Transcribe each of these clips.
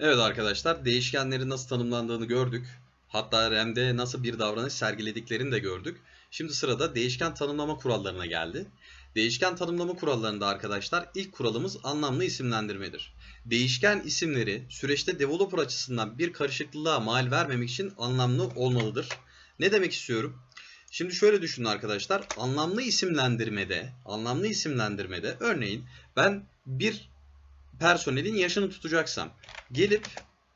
Evet arkadaşlar değişkenlerin nasıl tanımlandığını gördük. Hatta RAM'de nasıl bir davranış sergilediklerini de gördük. Şimdi sırada değişken tanımlama kurallarına geldi. Değişken tanımlama kurallarında arkadaşlar ilk kuralımız anlamlı isimlendirmedir. Değişken isimleri süreçte developer açısından bir karışıklığa mal vermemek için anlamlı olmalıdır. Ne demek istiyorum? Şimdi şöyle düşünün arkadaşlar. Anlamlı isimlendirmede, anlamlı isimlendirmede örneğin ben bir personelin yaşını tutacaksam gelip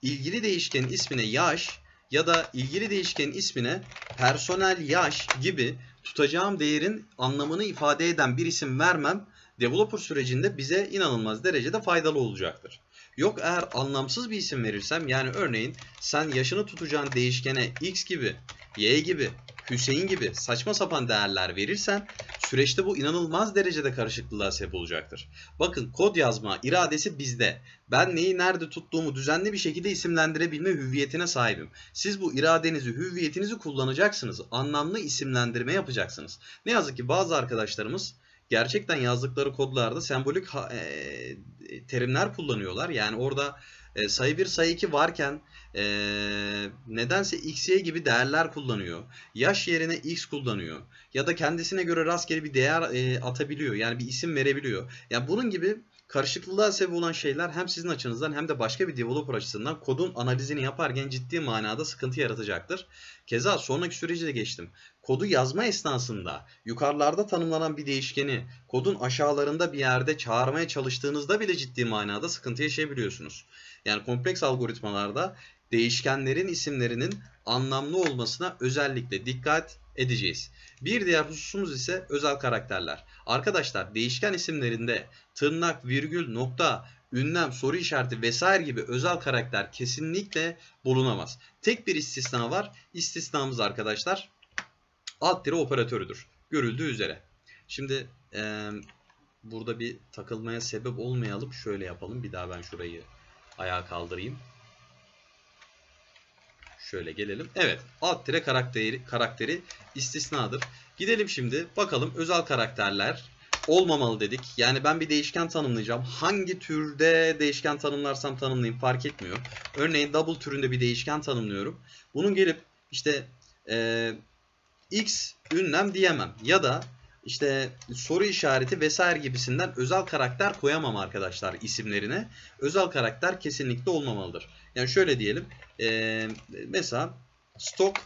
ilgili değişkenin ismine yaş ya da ilgili değişkenin ismine personel yaş gibi tutacağım değerin anlamını ifade eden bir isim vermem developer sürecinde bize inanılmaz derecede faydalı olacaktır. Yok eğer anlamsız bir isim verirsem yani örneğin sen yaşını tutacağın değişkene x gibi, y gibi, Hüseyin gibi saçma sapan değerler verirsen süreçte bu inanılmaz derecede karışıklığa sebep olacaktır. Bakın kod yazma iradesi bizde. Ben neyi nerede tuttuğumu düzenli bir şekilde isimlendirebilme hüviyetine sahibim. Siz bu iradenizi, hüviyetinizi kullanacaksınız. Anlamlı isimlendirme yapacaksınız. Ne yazık ki bazı arkadaşlarımız gerçekten yazdıkları kodlarda sembolik e, terimler kullanıyorlar. Yani orada e, sayı 1, sayı 2 varken e, nedense x, y gibi değerler kullanıyor. Yaş yerine x kullanıyor. Ya da kendisine göre rastgele bir değer e, atabiliyor. Yani bir isim verebiliyor. Yani bunun gibi karışıklığa sebep olan şeyler hem sizin açınızdan hem de başka bir developer açısından kodun analizini yaparken ciddi manada sıkıntı yaratacaktır. Keza sonraki süreci de geçtim. Kodu yazma esnasında yukarılarda tanımlanan bir değişkeni kodun aşağılarında bir yerde çağırmaya çalıştığınızda bile ciddi manada sıkıntı yaşayabiliyorsunuz. Yani kompleks algoritmalarda değişkenlerin isimlerinin anlamlı olmasına özellikle dikkat edeceğiz. Bir diğer hususumuz ise özel karakterler. Arkadaşlar değişken isimlerinde tırnak, virgül, nokta, ünlem, soru işareti vesaire gibi özel karakter kesinlikle bulunamaz. Tek bir istisna var. İstisnamız arkadaşlar alt tire operatörüdür. Görüldüğü üzere. Şimdi eee, burada bir takılmaya sebep olmayalım. Şöyle yapalım. Bir daha ben şurayı ayağa kaldırayım. Şöyle gelelim. Evet. Alt tire karakteri, karakteri istisnadır. Gidelim şimdi. Bakalım özel karakterler olmamalı dedik. Yani ben bir değişken tanımlayacağım. Hangi türde değişken tanımlarsam tanımlayayım fark etmiyor. Örneğin double türünde bir değişken tanımlıyorum. Bunun gelip işte eee X ünlem diyemem. Ya da işte soru işareti vesaire gibisinden özel karakter koyamam arkadaşlar isimlerine. Özel karakter kesinlikle olmamalıdır. Yani şöyle diyelim. mesela stok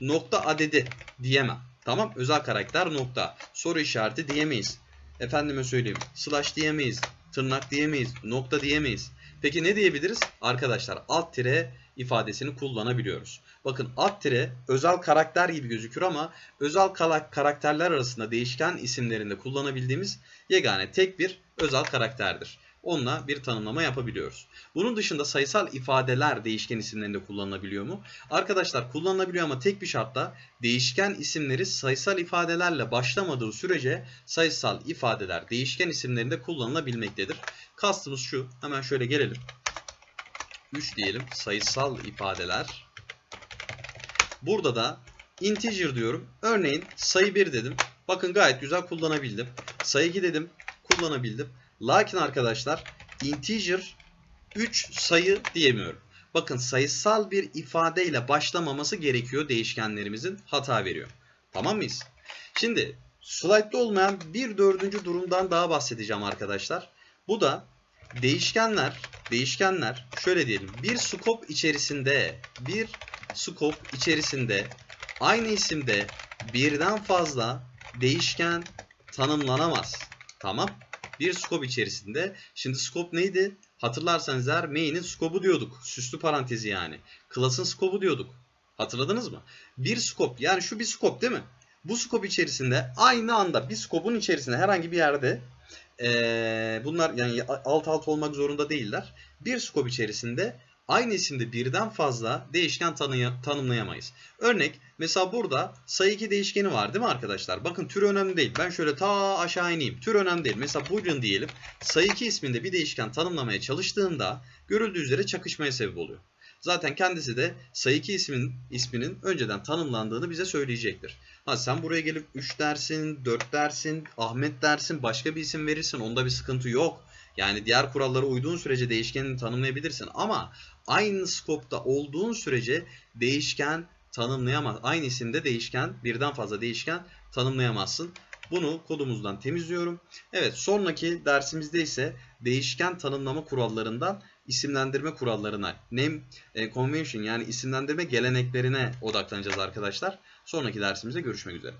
nokta adedi diyemem. Tamam. Özel karakter nokta. Soru işareti diyemeyiz. Efendime söyleyeyim. Slash diyemeyiz. Tırnak diyemeyiz. Nokta diyemeyiz. Peki ne diyebiliriz? Arkadaşlar alt tire ifadesini kullanabiliyoruz. Bakın alt tire özel karakter gibi gözükür ama özel karakterler arasında değişken isimlerinde kullanabildiğimiz yegane tek bir özel karakterdir. Onunla bir tanımlama yapabiliyoruz. Bunun dışında sayısal ifadeler değişken isimlerinde kullanılabiliyor mu? Arkadaşlar kullanılabiliyor ama tek bir şartla değişken isimleri sayısal ifadelerle başlamadığı sürece sayısal ifadeler değişken isimlerinde kullanılabilmektedir. Kastımız şu. Hemen şöyle gelelim. 3 diyelim. Sayısal ifadeler. Burada da integer diyorum. Örneğin sayı 1 dedim. Bakın gayet güzel kullanabildim. Sayı 2 dedim. Kullanabildim. Lakin arkadaşlar integer 3 sayı diyemiyorum. Bakın sayısal bir ifadeyle başlamaması gerekiyor değişkenlerimizin hata veriyor. Tamam mıyız? Şimdi slide'da olmayan bir dördüncü durumdan daha bahsedeceğim arkadaşlar. Bu da değişkenler, değişkenler şöyle diyelim. Bir scope içerisinde, bir scope içerisinde aynı isimde birden fazla değişken tanımlanamaz. Tamam. Bir scope içerisinde. Şimdi scope neydi? Hatırlarsanız eğer main'in scope'u diyorduk. Süslü parantezi yani. Class'ın scope'u diyorduk. Hatırladınız mı? Bir scope yani şu bir scope değil mi? Bu scope içerisinde aynı anda bir scope'un içerisinde herhangi bir yerde ee, bunlar yani alt alt olmak zorunda değiller. Bir scope içerisinde aynı isimde birden fazla değişken tanımlayamayız. Örnek mesela burada sayı 2 değişkeni var değil mi arkadaşlar? Bakın tür önemli değil. Ben şöyle ta aşağı ineyim. Tür önemli değil. Mesela boolean diyelim. Sayı 2 isminde bir değişken tanımlamaya çalıştığında görüldüğü üzere çakışmaya sebep oluyor. Zaten kendisi de sayı 2 ismin, isminin önceden tanımlandığını bize söyleyecektir. Ha sen buraya gelip 3 dersin, 4 dersin, Ahmet dersin, başka bir isim verirsin. Onda bir sıkıntı yok. Yani diğer kurallara uyduğun sürece değişkenini tanımlayabilirsin ama aynı skopta olduğun sürece değişken tanımlayamaz. Aynı isimde değişken, birden fazla değişken tanımlayamazsın. Bunu kodumuzdan temizliyorum. Evet sonraki dersimizde ise değişken tanımlama kurallarından isimlendirme kurallarına, name convention yani isimlendirme geleneklerine odaklanacağız arkadaşlar. Sonraki dersimizde görüşmek üzere.